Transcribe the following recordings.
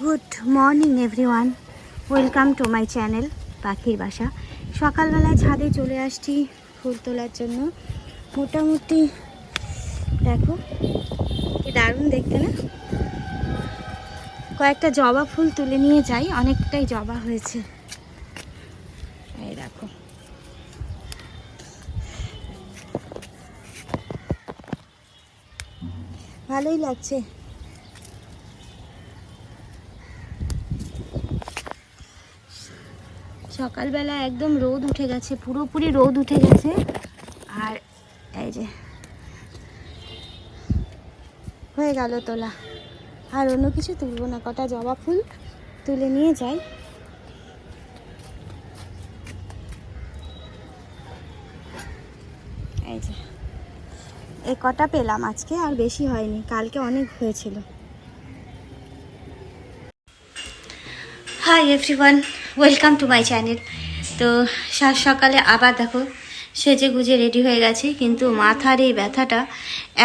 Good morning everyone welcome to my channel পাখির বাসা। সকালবেলায় ছাদে চলে আসছি ফুল তোলার জন্য। মোটামুটি দেখো দারুণ দেখতে না? কয়েকটা জবা ফুল তুলে নিয়ে যাই, অনেকটাই জবা হয়েছে। এই দেখো। ভালোই লাগছে। সকালবেলা একদম রোদ উঠে গেছে, পুরোপুরি রোদ উঠে গেছে। আর এই যে, হয়ে গেল তোলা। আর অন্য কিছু তুলবো না, কটা জবা ফুল তুলে নিয়ে যাই। এই যে এই কটা পেলাম আজকে, আর বেশি হয়নি, কালকে অনেক হয়েছিল। Hi everyone welcome to my channel তো সকালে আবার দেখো সেজে গুজে রেডি হয়ে গেছি, কিন্তু মাথার এই ব্যথাটা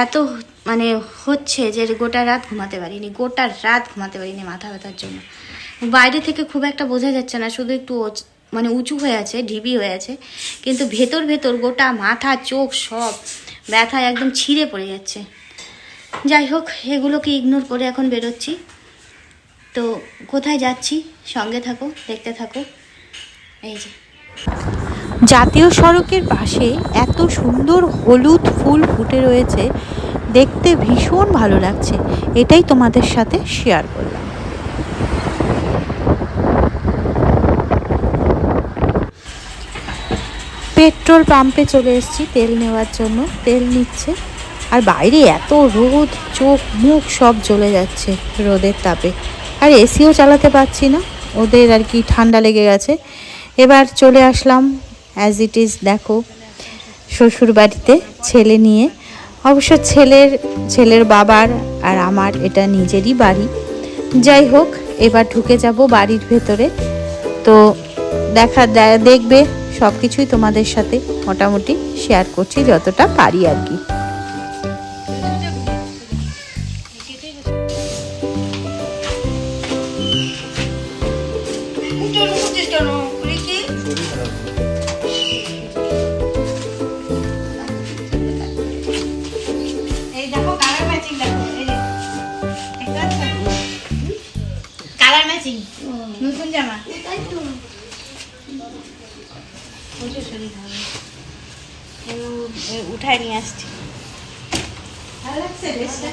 এত মানে হচ্ছে যে গোটা রাত ঘুমাতে পারিনি, গোটা রাত ঘুমাতে পারিনি মাথা ব্যথার জন্য। বাইরে থেকে খুব একটা বোঝা যাচ্ছে না, শুধু একটু মানে উঁচু হয়ে আছে, ঢিবি হয়ে আছে, কিন্তু ভেতর ভেতর গোটা মাথা, চোখ সব ব্যথায় একদম ছিঁড়ে পড়ে যাচ্ছে। যাই হোক এগুলোকে ইগনোর করে এখন বেরোচ্ছি। তো কোথায় যাচ্ছি? সঙ্গে থাকো, দেখতে থাকো। এই যে। জাতীয় সড়কের পাশে এত সুন্দর হলুদ ফুল ফুটে রয়েছে, দেখতে ভীষণ ভালো লাগছে। এটাই তোমাদের সাথে শেয়ার করলাম। পেট্রোল পাম্পে চলে এসেছি, তেল নেওয়ার জন্য। তেল নিচ্ছে। আর বাইরে এত রোদ, চোখ মুখ সব জ্বলে যাচ্ছে রোদের তাপে। আর এসিও চালাতে পারছি না। ওদের আর কি ঠান্ডা লেগে গেছে। এবার চলে আসলাম অ্যাজ ইট ইজ দেখো শ্বশুর বাড়িতে ছেলে নিয়ে। অবশ্য ছেলের ছেলের বাবার আর আমার এটা নিজেরই বাড়ি। যাই হোক, এবার ঢুকে যাব বাড়ির ভেতরে। তো দেখা দেখবে সব কিছুই তোমাদের সাথে মোটামুটি শেয়ার করছি, যতটা পারি আর কি। ম্যাচিং। নতুন জামা। উঠায় নিয়ে আসছি। ভালো লাগছে ড্রেসটা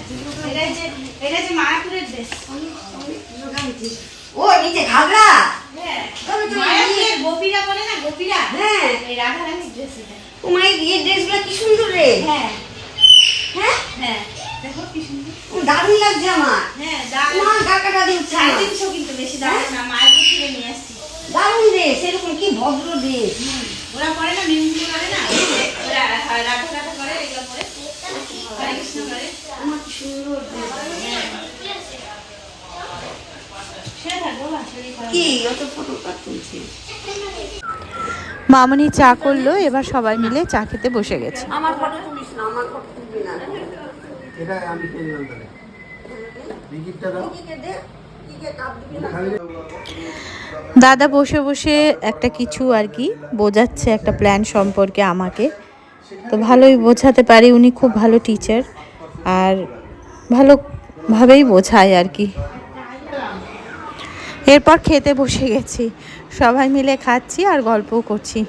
এটা যে এটা যে মায়াপুরের ড্রেস ও নিচে ঘাগরা? হ্যাঁ। মায়াপুরের গোপীরা বলে না গোপীরা? হ্যাঁ। রাধারানীর ড্রেস এটা। ও মাই এই ড্রেসগুলো কি সুন্দর রে। হ্যাঁ। হ্যাঁ? হ্যাঁ। দেখো কি সুন্দর। দারুণ লাগছে আমার। হ্যাঁ দাম কাকাটা দিচ্ছে সাড়ে তিনশো কিন্তু বেশি দাম না মায়াপুর থেকে নিয়ে আসছি। দারুণ ড্রেস এরকম কি ভদ্র ড্রেস ওরা করে না মিউজিক করে না? ওরা রাধা রাধা করে এগুলো করে। হরে কৃষ্ণ করে। আমার কি সুন্দর dress। সে থাকব বা শরীর খারাপ কি? অত ফটো কাট তুলছে? মামনি চা করল এবার সবাই মিলে চা খেতে বসে গেছে। আমার ফটো তুলিস না আমার ফটো তুলবি না। এটা আমি খেয়ে নিলাম তাহলে। টিকিটটা দাও। দাদা বসে বসে একটা কিছু আর কি বোঝাচ্ছে একটা প্ল্যান সম্পর্কে আমাকে। তো ভালোই বোঝাতে পারি, উনি খুব ভালো টিচার আর ভালোভাবেই বোঝায় আর কি। এরপর খেতে বসে গেছি। সবাই মিলে খাচ্ছি আর গল্পও করছি।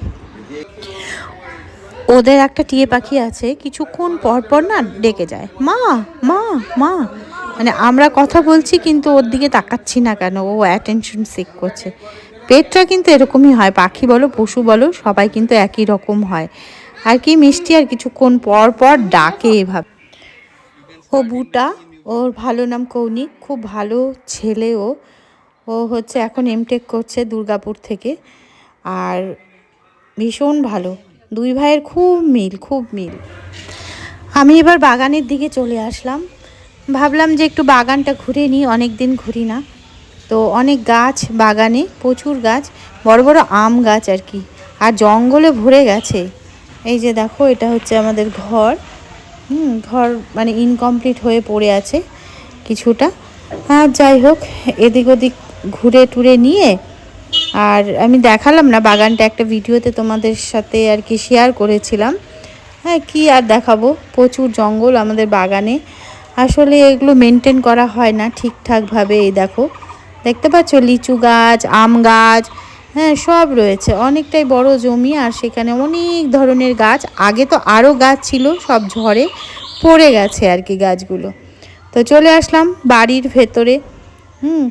ওদের একটা টিয়ে পাখি আছে, কিছুক্ষণ পর পর না ডেকে যায়। মা মা মা। মানে আমরা কথা বলছি কিন্তু ওর দিকে তাকাচ্ছি না কেন, ও অ্যাটেনশন সিক করছে। পেটটা কিন্তু এরকমই হয়, পাখি বলো, পশু বলো, সবাই কিন্তু একই রকম হয়। আর কি মিষ্টি, আর কিছুক্ষণ পর পর ডাকে এভাবে। ও বুটা, ওর ভালো নাম কৌনিক খুব ভালো ছেলে ও। ও হচ্ছে এখন এমটেক করছে দুর্গাপুর থেকে। আর ভীষণ ভালো। দুই ভাইয়ের খুব মিল খুব মিল। আমি এবার বাগানের দিকে চলে আসলাম। ভাবলাম যে একটু বাগানটা ঘুরে নিই অনেক দিন ঘুরি না। তো অনেক গাছ বাগানে, প্রচুর গাছ, বড় বড় আম গাছ আর কি। আর জঙ্গলে ভরে গেছে। এই যে দেখো, এটা হচ্ছে আমাদের ঘর। হুম, ঘর মানে ইনকমপ্লিট হয়ে পড়ে আছে কিছুটা। আর যাই হোক, এদিক ওদিক ঘুরে টুরে নিয়ে আর আমি দেখালাম না, বাগানটা একটা ভিডিওতে তোমাদের সাথে আর কি শেয়ার করেছিলাম। হ্যাঁ কি আর দেখাবো? প্রচুর জঙ্গল আমাদের বাগানে। আসলে এগুলো মেনটেন করা হয় না ঠিকঠাকভাবে, এই দেখো। দেখতে পাচ্ছ? লিচু গাছ, আম গাছ হ্যাঁ সব রয়েছে। অনেকটাই বড় জমি আর সেখানে অনেক ধরনের গাছ। আগে তো আরও গাছ ছিল, সব ঝড়ে পড়ে গেছে আর কি গাছগুলো। তো চলে আসলাম বাড়ির ভেতরে। হুম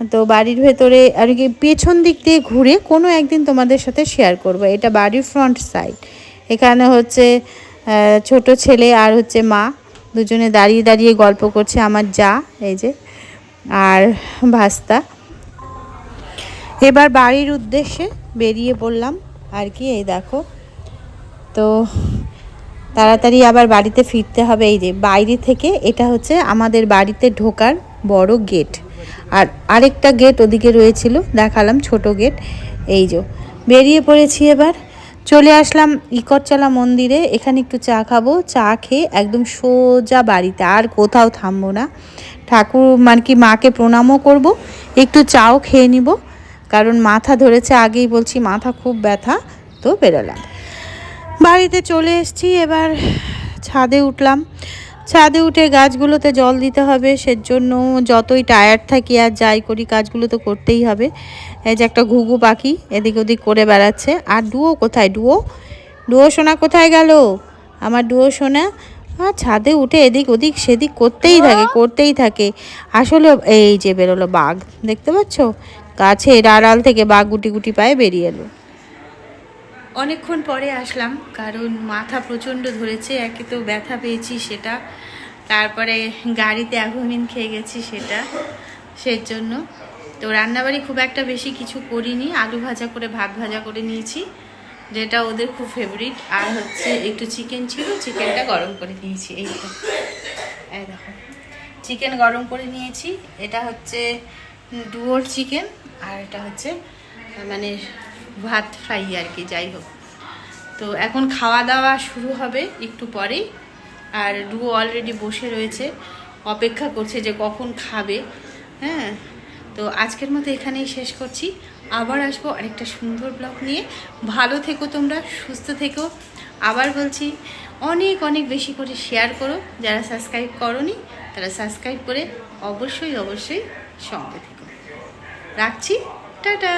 তো বাড়ির ভেতরে আর কি পেছন দিক দিয়ে ঘুরে কোনো একদিন তোমাদের সাথে শেয়ার করব। এটা বাড়ির ফ্রন্ট সাইড এখানে হচ্ছে ছোট ছেলে আর হচ্ছে মা। দুজনে দাঁড়িয়ে দাঁড়িয়ে গল্প করছে আমার যা, এই যে, আর ভাস্তা। এবার বাড়ির উদ্দেশ্যে বেরিয়ে পড়লাম। আর কি, এই দেখো। তো তাড়াতাড়ি আবার বাড়িতে ফিরতে হবে। এই যে বাইরে থেকে এটা হচ্ছে আমাদের বাড়িতে ঢোকার বড় গেট আর আরেকটা গেট ওদিকে রয়েছিল, দেখালাম ছোট গেট এই যে। বেরিয়ে পড়েছি এবার, চলে আসলাম ইকরচালা মন্দিরে, এখানে একটু চা খাব, চা খেয়ে একদম সোজা বাড়িতে, আর কোথাও থামবো না। ঠাকুর মানে কি মাকে প্রণামও করব, একটু চাও খেয়ে নিব, কারণ মাথা ধরেছে, আগেই বলছি মাথা খুব ব্যথা, তো বেরোলাম। বাড়িতে চলে এসেছি, এবার ছাদে উঠলাম ছাদে উঠে গাছগুলোতে জল দিতে হবে সেজন্য যতই টায়ার্ড থাকি আর যাই করি কাজগুলো তো করতেই হবে। এই যে একটা ঘুঘু পাখি এদিক ওদিক করে বেড়াচ্ছে। আর ডুয়ো কোথায়? ডুয়ো? ডুয়ো সোনা কোথায় গেল? আমার ডুয়ো সোনা আর ছাদে উঠে এদিক ওদিক সেদিক করতেই থাকে করতেই থাকে। আসলে এই যে বেরোলো বাঘ দেখতে পাচ্ছ? গাছের আড়াল থেকে বাঘ গুটি গুটি পায়ে বেরিয়ে এলো। অনেকক্ষণ পরে আসলাম, কারণ মাথা প্রচণ্ড ধরেছে, একে তো ব্যথা পেয়েছি সেটা। তারপরে গাড়িতে অ্যাভোমিন খেয়ে গেছি সেটা সেই জন্য তো রান্নাবাড়ি খুব একটা বেশি কিছু করিনি, আলু ভাজা করে, ভাত ভাজা করে নিয়েছি, যেটা ওদের খুব ফেভারিট আর হচ্ছে একটু চিকেন ছিল চিকেনটা গরম করে নিয়েছি, এই দেখো চিকেন গরম করে নিয়েছি, এটা হচ্ছে ডুয়োর চিকেন আর এটা হচ্ছে মানে ভাত ফ্রাই আর কি, যাই হোক। তো এখন খাওয়া দাওয়া শুরু হবে একটু পরেই। আর ডুয়ো অলরেডি বসে রয়েছে, অপেক্ষা করছে যে কখন খাবে। হ্যাঁ তো আজকের মতো এখানেই শেষ করছি। আবার আসব আরেকটা সুন্দর ব্লগ নিয়ে। ভালো থেকো তোমরা, সুস্থ থেকো। আবার বলছি, অনেক অনেক বেশি করে শেয়ার করো। যারা সাবস্ক্রাইব করনি, তারা সাবস্ক্রাইব করে অবশ্যই অবশ্যই সঙ্গে থেকো। রাখছি, টাটা!